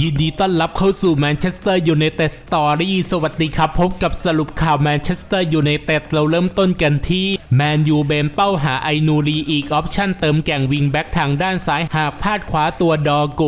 ยินดีต้อนรับเข้าสู่แมนเชสเตอร์ยูไนเต็ดสตอรี่สวัสดีครับ พบกับสรุปข่าวแมนเชสเตอร์ยูไนเต็ดเราเริ่มต้นกันที่แมนยูเบนเป้าหาไอนูรีอีกออปชั่นเติมแก่งวิงแบ็กทางด้านซ้ายหากพลาดขวาตัวดอโก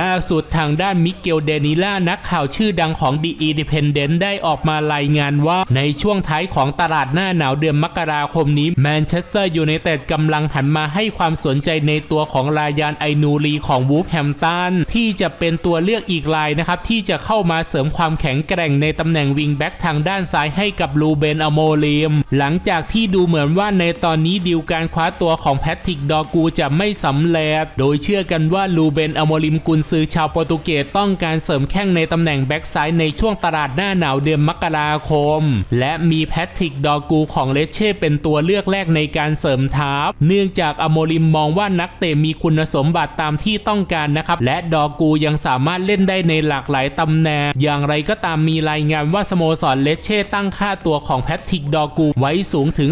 ล่าสุดทางด้านมิเกลเดนิล่านักข่าวชื่อดังของดีอีดิเพนเดนต์ได้ออกมารายงานว่าในช่วงท้ายของตลาดหน้าหนาวเดือนมกราคมนี้แมนเชสเตอร์ยูไนเต็ดกำลังหันมาให้ความสนใจในตัวของรายานไอนูรีของวูฟแฮมตันที่จะเป็นตัวเลือกอีกรายนะครับ ที่จะเข้ามาเสริมความแข็งแกร่งในตำแหน่งวิงแบ็กทางด้านซ้ายให้กับลูเบนอโมลิมหลังจากที่ดูเหมือนว่าในตอนนี้ดีลการคว้าตัวของแพทริกดอกูจะไม่สำเร็จโดยเชื่อกันว่าลูเบนอโมลิมกุนซือชาวโปรตุเกสต้องการเสริมแข้งในตำแหน่งแบ็กซ้ายในช่วงตลาดหน้าหนาวเดือนมกราคม และมีแพทริกดอกูของเลเช่เป็นตัวเลือกแรกในการเสริมทัพเนื่องจากอโมลิมมองว่านักเตะมีคุณสมบัติตามที่ต้องการนะครับและดอกูยังสาามารถเล่นได้ในหลากหลายตำแหน่ง อย่างไรก็ตามมีรายงานว่าสโมสรเลเช่ตั้งค่าตัวของแพทริกดอกูไว้สูงถึง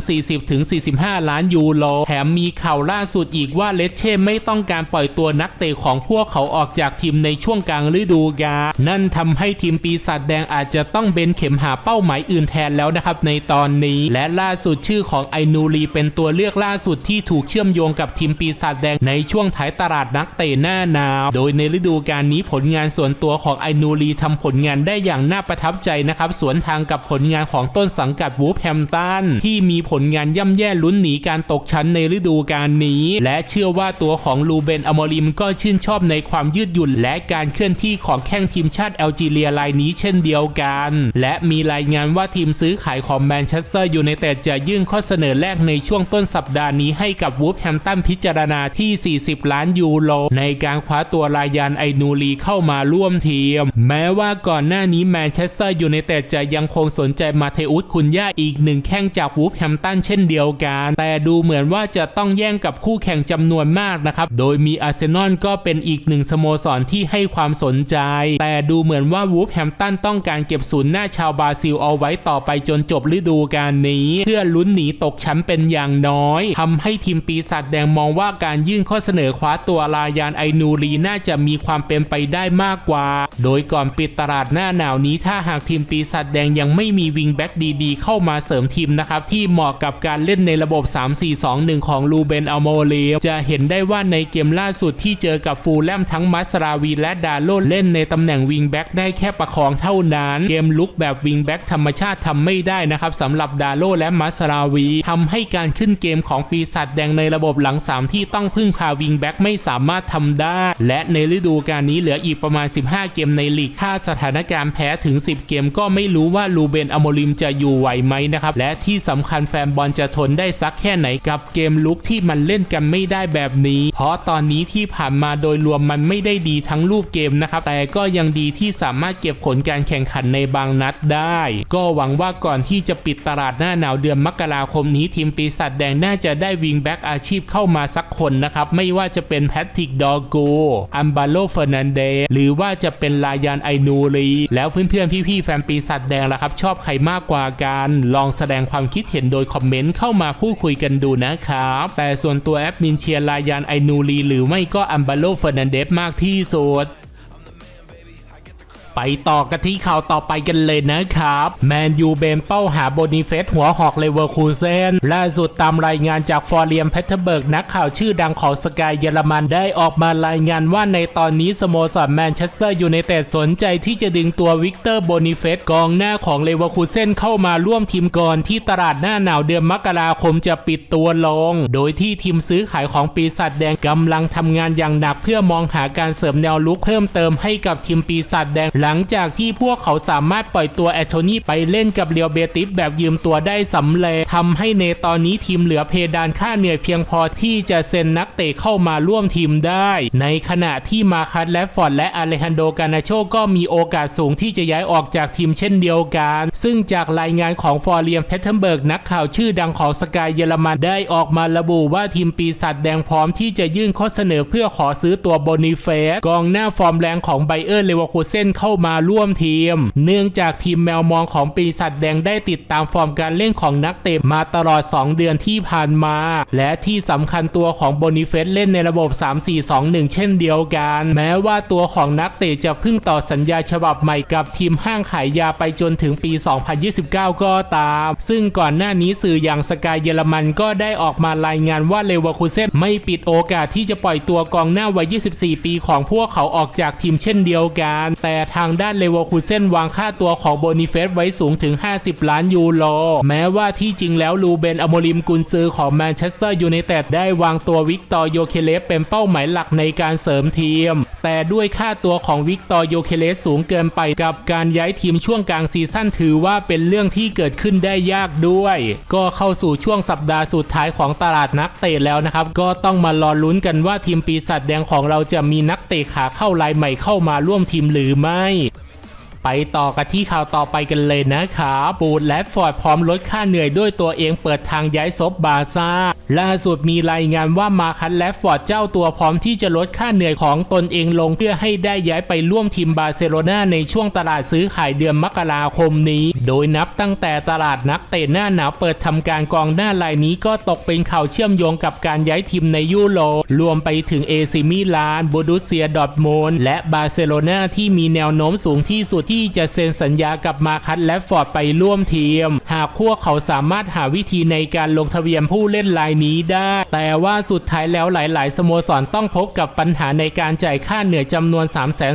40-45 ล้านยูโร แถมมีข่าวล่าสุดอีกว่าเลเช่ไม่ต้องการปล่อยตัวนักเตะของพวกเขาออกจากทีมในช่วงกลางฤดูกาล นั่นทำให้ทีมปีศาจแดงอาจจะต้องเบนเข็มหาเป้าหมายอื่นแทนแล้วนะครับในตอนนี้ และล่าสุดชื่อของไอนูรีเป็นตัวเลือกล่าสุดที่ถูกเชื่อมโยงกับทีมปีศาจแดงในช่วงท้ายตลาดนักเตะหน้าหนาว โดยในฤดูกาลนี้ผลงานส่วนตัวของไอนูรีทำผลงานได้อย่างน่าประทับใจนะครับสวนทางกับผลงานของต้นสังกัดวูฟแฮมตันที่มีผลงานย่ำแย่ลุ้นหนีการตกชั้นในฤดูกาลนี้ และเชื่อว่าตัวของลูเบนอมอริมก็ชื่นชอบในความยืดหยุ่น และการเคลื่อนที่ของแข้งทีมชาติแอลจีเรียรายนี้เช่นเดียวกัน และมีรายงานว่าทีมซื้อขายของแมนเชสเตอร์ยูไนเต็ดจะยื่นข้อเสนอแรกในช่วงต้นสัปดาห์นี้ให้กับวูฟแฮมตันพิจารณาที่ 40 ล้านยูโรในการคว้าตัวรายานไอนูรีเข้ามาร่วมทีม แม้ว่าก่อนหน้านี้แมนเชสเตอร์ยูไนเต็ดจะยังคงสนใจมาเทอุสคุนย่าอีกหนึ่งแข้งจากวูฟแฮมตันเช่นเดียวกัน แต่ดูเหมือนว่าจะต้องแย่งกับคู่แข่งจำนวนมากนะครับ โดยมีอาร์เซนอลก็เป็นอีกหนึ่งสโมสรที่ให้ความสนใจ แต่ดูเหมือนว่าวูฟแฮมตันต้องการเก็บศูนย์หน้าชาวบราซิลเอาไว้ต่อไปจนจบฤดูกาลนี้ เพื่อลุ้นหนีตกชั้นเป็นอย่างน้อยทำให้ทีมปีศาจแดงมองว่าการยื่นข้อเสนอคว้าตัวลายานไอนูรีน่าจะมีความเป็นไปได้มากกว่า โดยก่อนปิดตลาดหน้าหนาวนี้ถ้าหากทีมปีศาจแดงยังไม่มีวิงแบ็กดีๆ เข้ามาเสริมทีมนะครับ ที่เหมาะกับการเล่นในระบบ 3-4-2-1 ของลูเบนอัลโมเลฟจะเห็นได้ว่าในเกมล่าสุดที่เจอกับฟูลแลมทั้งมัสราวีและดาโลเล่นในตำแหน่งวิงแบ็กได้แค่ประคองเท่านั้น เกมลุกแบบวิงแบ็กธรรมชาติทำไม่ได้นะครับสำหรับดาโลและมัสราวีทำให้การขึ้นเกมของปีศาจแดงในระบบหลัง 3 ที่ต้องพึ่งพาวิงแบ็กไม่สามารถทำได้ และในฤดูกาลนี้ลืออีกประมาณ 15 เกมในลีก ถ้าสถานการณ์แพ้ถึง 10 เกม ก็ไม่รู้ว่าลูเบนอโมลิมจะอยู่ไหวไหมนะครับ และที่สำคัญแฟนบอลจะทนได้สักแค่ไหนกับเกมลุกที่มันเล่นกันไม่ได้แบบนี้ เพราะตอนนี้ที่ผ่านมาโดยรวมมันไม่ได้ดีทั้งรูปเกมนะครับ แต่ก็ยังดีที่สามารถเก็บผลการแข่งขันในบางนัดได้ ก็หวังว่าก่อนที่จะปิดตลาดหน้าหนาวเดือนมกราคมนี้ทีมปีศาจแดงน่าจะได้วิงแบ็กอาชีพเข้ามาสักคนนะครับ ไม่ว่าจะเป็นแพทริกดอโกอัมบาโลเฟอร์นันเดสหรือว่าจะเป็นลายานไอนูรีแล้วเพื่อนๆพี่ๆแฟนปีศาจแดงล่ะครับ ชอบใครมากกว่ากัน ลองแสดงความคิดเห็นโดยคอมเมนต์เข้ามาพูดคุยกันดูนะครับ แต่ส่วนตัวแอดมินเชียร์ลายานไอนูรีหรือไม่ก็อัมบาโลเฟอร์นันเดสมากที่สุด ไปต่อกันที่ข่าวต่อไปกันเลยนะครับ แมนยูเบนเป้าหาโบนิเฟสหัวหอกเลเวอร์คูเซนล่าสุดตามรายงานจากฟอร์เรียมเพเทเบิร์กนักข่าวชื่อดังของสกายเยอรมันได้ออกมารายงานว่าในตอนนี้สโมสรแมนเชสเตอร์ยูไนเต็ดสนใจที่จะดึงตัววิกเตอร์โบนิเฟสกองหน้าของเลเวอร์คูเซนเข้ามาร่วมทีมก่อนที่ตลาดหน้าหนาวเดือนมกราคมจะปิดตัวลง โดยที่ทีมซื้อขายของปีศาจแดงกำลังทำงานอย่างหนักเพื่อมองหาการเสริมแนวลุกเพิ่มเติมให้กับทีมปีศาจแดงลังจากที่พวกเขาสามารถปล่อยตัวแอตโทนี่ไปเล่นกับเรียวเบติสแบบยืมตัวได้สำเร็จทำให้ในตอนนี้ทีมเหลือเพดานค่าเหนื่อยเพียงพอที่จะเซ็นนักเตะเข้ามาร่วมทีมได้ ในขณะที่มาคัตและฟอร์ดและอเลฮันโดกานาโชก็มีโอกาสสูงที่จะย้ายออกจากทีมเช่นเดียวกัน ซึ่งจากรายงานของฟอร์เรียมเพทเทนเบิร์กนักข่าวชื่อดังของสกายเยอรมันได้ออกมาระบุว่าทีมปีศาจแดงพร้อมที่จะยื่นข้อเสนอเพื่อขอซื้อตัวโบนิเฟสกองหน้าฟอร์มแรงของไบเออร์เลเวอร์คูเซนเข้ามาร่วมทีม เนื่องจากทีมแมวมองของปีศาจแดงได้ติดตามฟอร์มการเล่นของนักเตะมาตลอด 2 เดือนที่ผ่านมา และที่สำคัญตัวของโบนิเฟสเล่นในระบบ 3-4-2-1 เช่นเดียวกัน แม้ว่าตัวของนักเตะจะเพิ่งต่อสัญญาฉบับใหม่กับทีมห้างขายยาไปจนถึงปี 2029 ก็ตาม ซึ่งก่อนหน้านี้สื่ออย่างสกายเยอรมันก็ได้ออกมารายงานว่าเลวอร์คูเซ่ไม่ปิดโอกาสที่จะปล่อยตัวกองหน้าวัย 24 ปีของพวกเขาออกจากทีมเช่นเดียวกัน แต่ทางางด้านเลเวอร์คูเซนวางค่าตัวของโบนิเฟสไว้สูงถึง 50 ล้านยูโร แม้ว่าที่จริงแล้วลูเบนอโมริมกุนซือของแมนเชสเตอร์ยูไนเต็ดได้วางตัววิกตอร์โยเคเลฟเป็นเป้าหมายหลักในการเสริมทีมแต่ด้วยค่าตัวของวิกตอร์โยเคเลสสูงเกินไปกับการย้ายทีมช่วงกลางซีซั่นถือว่าเป็นเรื่องที่เกิดขึ้นได้ยากด้วย ก็เข้าสู่ช่วงสัปดาห์สุดท้ายของตลาดนักเตะแล้วนะครับ ก็ต้องมารอลุ้นกันว่าทีมปีศาจแดงของเราจะมีนักเตะขาเข้าลายใหม่เข้ามาร่วมทีมหรือไม่ ไปต่อกันที่ข่าวต่อไปกันเลยนะครับปูดและฟอร์ดพร้อมลดค่าเหนื่อยด้วยตัวเองเปิดทางย้ายซบบาซ่าล่าสุดมีรายงานว่ามาคันและฟอร์ดเจ้าตัวพร้อมที่จะลดค่าเหนื่อยของตนเองลงเพื่อให้ได้ย้ายไปร่วมทีมบาร์เซโลนาในช่วงตลาดซื้อขายเดือนมกราคมนี้ โดยนับตั้งแต่ตลาดนักเตะหน้าหนาวเปิดทำการกองหน้ารายนี้ก็ตกเป็นข่าวเชื่อมโยงกับการย้ายทีมในยุโรปรวมไปถึงเอซิมิลานบูดุเซียดอทมุนและบาร์เซโลนาที่มีแนวโน้มสูงที่สุดที่จะเซ็นสัญญากับมาคัตและฟอร์ดไปร่วมทีม หากพวกเขาสามารถหาวิธีในการลงทะเบียนผู้เล่นรายนี้ได้ แต่ว่าสุดท้ายแล้วหลาย ๆ สโมสรต้องพบกับปัญหาในการจ่ายค่าเหนื่อยจำนวน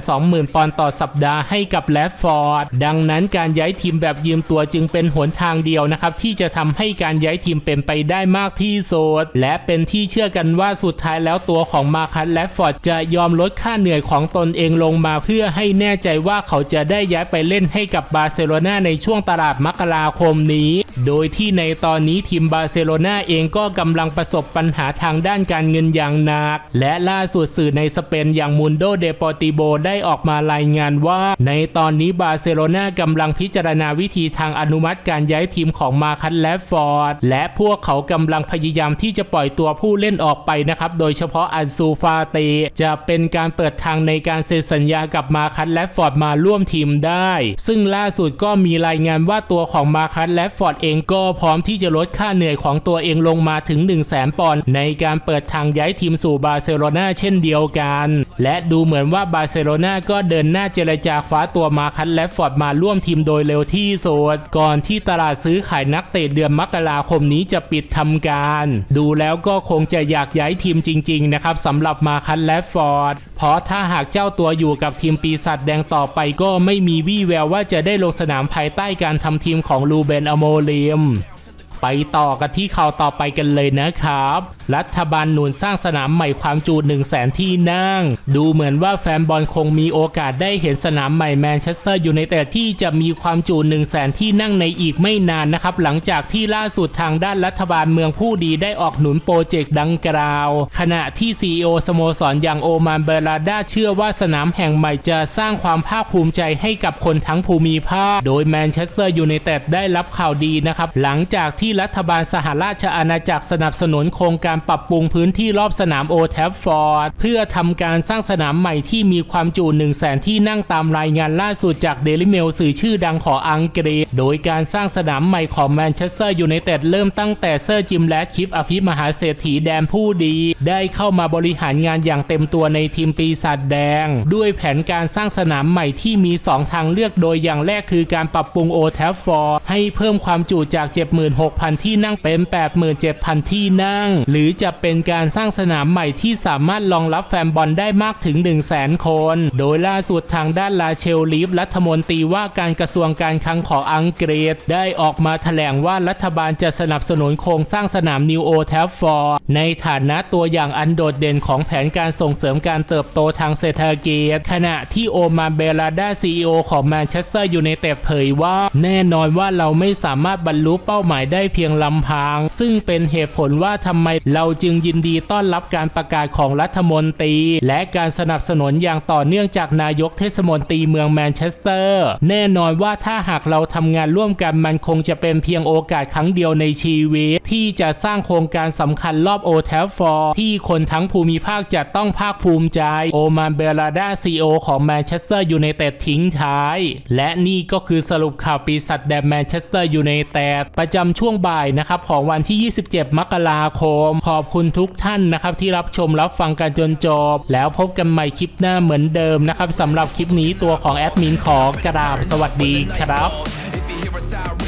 320,000 ปอนด์ต่อสัปดาห์ให้กับแลฟฟอร์ด ดังนั้นการย้ายทีมแบบยืมตัวจึงเป็นหนทางเดียวนะครับที่จะทำให้การย้ายทีมเป็นไปได้มากที่สุดและเป็นที่เชื่อกันว่าสุดท้ายแล้วตัวของมาคัตและฟอร์ดจะยอมลดค่าเหนื่อยของตนเองลงมาเพื่อให้แน่ใจว่าเขาจะได้ย้ายไปเล่นให้กับบาร์เซโลนาในช่วงตลาดมกราคมนี้ โดยที่ในตอนนี้ทีมบาร์เซโลนาเองก็กำลังประสบปัญหาทางด้านการเงินอย่างหนัก และล่าสุดสื่อในสเปนอย่างมุนโดเดปอติโบได้ออกมารายงานว่า ในตอนนี้บาร์เซโลนากำลังพิจารณาวิธีทางอนุมัติการย้ายทีมของมาคันและฟอร์ด และพวกเขากำลังพยายามที่จะปล่อยตัวผู้เล่นออกไปนะครับ โดยเฉพาะอันซูฟาเตจะเป็นการเปิดทางในการเซ็นสัญญากับมาคันและฟอร์ดมาร่วมทีมได้ ซึ่งล่าสุดก็มีรายงานว่าตัวของมาคันและฟอร์ดเองก็พร้อมที่จะลดค่าเหนื่อยของตัวเองลงมาถึง 1 0 0 0 0แสนปอนด์ในการเปิดทางย้ายทีมสู่บาร์เซโลนาเช่นเดียวกัน และดูเหมือนว่าบาร์เซโลนาก็เดินหน้าเจรจาคว้าตัวมาคันและฟอร์ดมาร่วมทีมโดยเร็วที่สุดก่อนที่ตลาดซื้อขายนักเตะเดือนมกราคมนี้จะปิดทำการ ดูแล้วก็คงจะอยากย้ายทีมจริง ๆ นะครับสำหรับมาคันและฟอร์ดเพราะถ้าหากเจ้าตัวอยู่กับทีมปีศาจแดงต่อไปก็ไม่มีวี่แววว่าจะได้ลงสนามภายใต้การทำทีมของลูเบนอโมเลยม ไปต่อกันที่ข่าวต่อไปกันเลยนะครับ รัฐบาลหนุนสร้างสนามใหม่ความจุ1 0 0 0 0แสนที่นั่ง ดูเหมือนว่าแฟนบอลคงมีโอกาสได้เห็นสนามใหม่แมนเชสเตอร์อยูไนเต็ดที่จะมีความจุ1 0 0 0 0แสนที่นั่งในอีกไม่นานนะครับ หลังจากที่ล่าสุดทางด้านรัฐบาลเมืองผู้ดีได้ออกหนุนโปรเจกต์ดังกล่าว ขณะที่ CEO สโมสรอย่างโอมานเบลาดาเชื่อว่าสนามแห่งใหม่จะสร้างความภาคภูมิใจให้กับคนทั้งภูมิภาค โดยแมนเชสเตอร์ยูไนเต็ดได้รับข่าวดีนะครับหลังจากที่รัฐบาลสหราชอาณาจักรสนับสนุนโครงการปรับปรุงพื้นที่รอบสนามโอแทฟฟอร์ดเพื่อทำการสร้างสนามใหม่ที่มีความจุ1 0 0 0 0แสนที่นั่งตามรายงานล่าสุดจากเดลิเมลสื่อชื่อดังของอังกฤษ โดยการสร้างสนามใหม่ของแมนเชสเตอร์ยูไนเต็ดเริ่มตั้งแต่เซอร์จิมแลดชิปอภิมหาเศรษฐีแดนผู้ดี ได้เข้ามาบริหารงานอย่างเต็มตัวในทีมปีศาจแดง ด้วยแผนการสร้างสนามใหม่ที่มี 2 ทางเลือกโดยอย่างแรกคือการปรับปรุงโอแทฟฟอร์ให้เพิ่มความจุจาก 76,000ที่นั่งเป็น 87,000 ที่นั่ง หรือจะเป็นการสร้างสนามใหม่ที่สามารถรองรับแฟนบอลได้มากถึง 1 0 0 0 0แสนคน โดยล่าสุดทางด้านลาเชลลีฟรัฐมนตรีว่าการกระทรวงการคลังของอังกฤษ ได้ออกมาแถลงว่ารัฐบาลจะสนับสนุนโครงสร้างสนามนิวโอแทฟฟอร์ในฐานะตัวอย่างอันโดดเด่นของแผนการส่งเสริมการเติบโตทางเศรษฐกิจขณะที่โอมาเบลาดาซีอของแมนเชสเตอร์ยูไนเต็ดเผยว่า แน่นอนว่าเราไม่สามารถบรรลุเป้าหมายได้เพียงลำพัง ซึ่งเป็นเหตุผลว่าทำไมเราจึงยินดีต้อนรับการประกาศของรัฐมนตรี และการสนับสนุนอย่างต่อเนื่องจากนายกเทศมนตรีเมืองแมนเชสเตอร์ แน่นอนว่าถ้าหากเราทำงานร่วมกันมันคงจะเป็นเพียงโอกาสครั้งเดียวในชีวิต ที่จะสร้างโครงการสำคัญรอบโอเทฟฟอร์ที่ที่คนทั้งภูมิภาคจะต้องภาคภูมิใจ โอมานเบลาดาซีโอของแมนเชสเตอร์ยูไนเต็ดทิ้งท้าย และนี่ก็คือสรุปข่าวปีศาจแดงแมนเชสเตอร์ยูไนเต็ดประจำช่วงงบ่ายนะครับของวันที่ 27 มกราคม ขอบคุณทุกท่านนะครับที่รับชมรับฟังกันจนจบ แล้วพบกันใหม่คลิปหน้าเหมือนเดิมนะครับสำหรับคลิปนี้ตัวของแอดมินขอกราบสวัสดีครับ